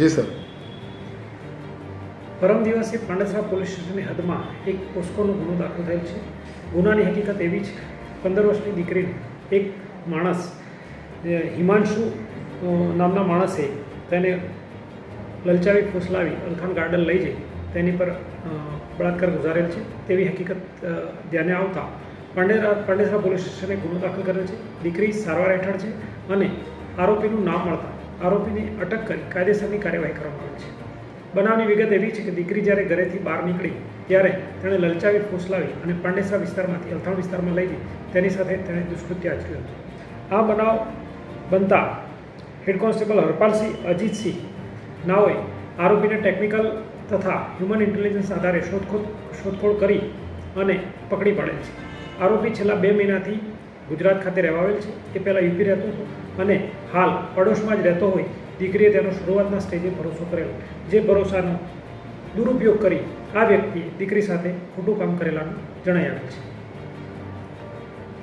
જી, sir. પરમ દિવસે Pandesara police સ્ટેશનની હદમાં એક પોસ્કોનો ગુનો દાખલ થયેલ છે. ગુનાની હકીકત એવી છે, પંદર વર્ષની દીકરીને એક માણસ હિમાંશુ નામના માણસે તેને લલચાવી ફૂસલાવી અલખાન ગાર્ડન લઈ જઈ, તેની પર બળાત્કાર ગુજારેલ છે. તેવી હકીકત ધ્યાને આવતા પાંડેરા, પાંડેસરા પોલીસ સ્ટેશને ગુનો દાખલ કરેલ છે. દીકરી સારવાર હેઠળ છે અને આરોપીનું નામ મળતા આરોપીને અટક કરી કાયદેસરની કાર્યવાહી કરવામાં આવી છે. બનાવની વિગત એવી છે કે દીકરી જ્યારે ઘરેથી બહાર નીકળી, ત્યારે તેણે લલચાવી, ફૂસલાવી અને પાંડેસરા વિસ્તારમાંથી અલથાણ વિસ્તારમાં લઈ ગઈ તેની સાથે તેણે દુષ્કૃત્ય આચર્યું હતું. આ બનાવ બનતા હેડ કોન્સ્ટેબલ હરપાલસિંહ, અજીતસિંહ નાઓએ આરોપીને ટેકનિકલ તથા હ્યુમન ઇન્ટેલિજન્સ આધારે શોધખોળ શોધખોળ કરી અને પકડી પાડેલ છે. આરોપી છેલ્લા બે મહિનાથી ગુજરાત ખાતે રહેવા આવેલ છે. એ પહેલાં યુપી રહેતો હતો અને હાલ પડોશમાં જ રહેતો હોય દીકરીએ તેનો શરૂઆતના સ્ટેજે ભરોસો કરેલો. જે ભરોસાનો દુરુપયોગ કરી આ વ્યક્તિએ દીકરી સાથે ખોટું કામ કરેલાનું જણાઈ આવ્યું છે.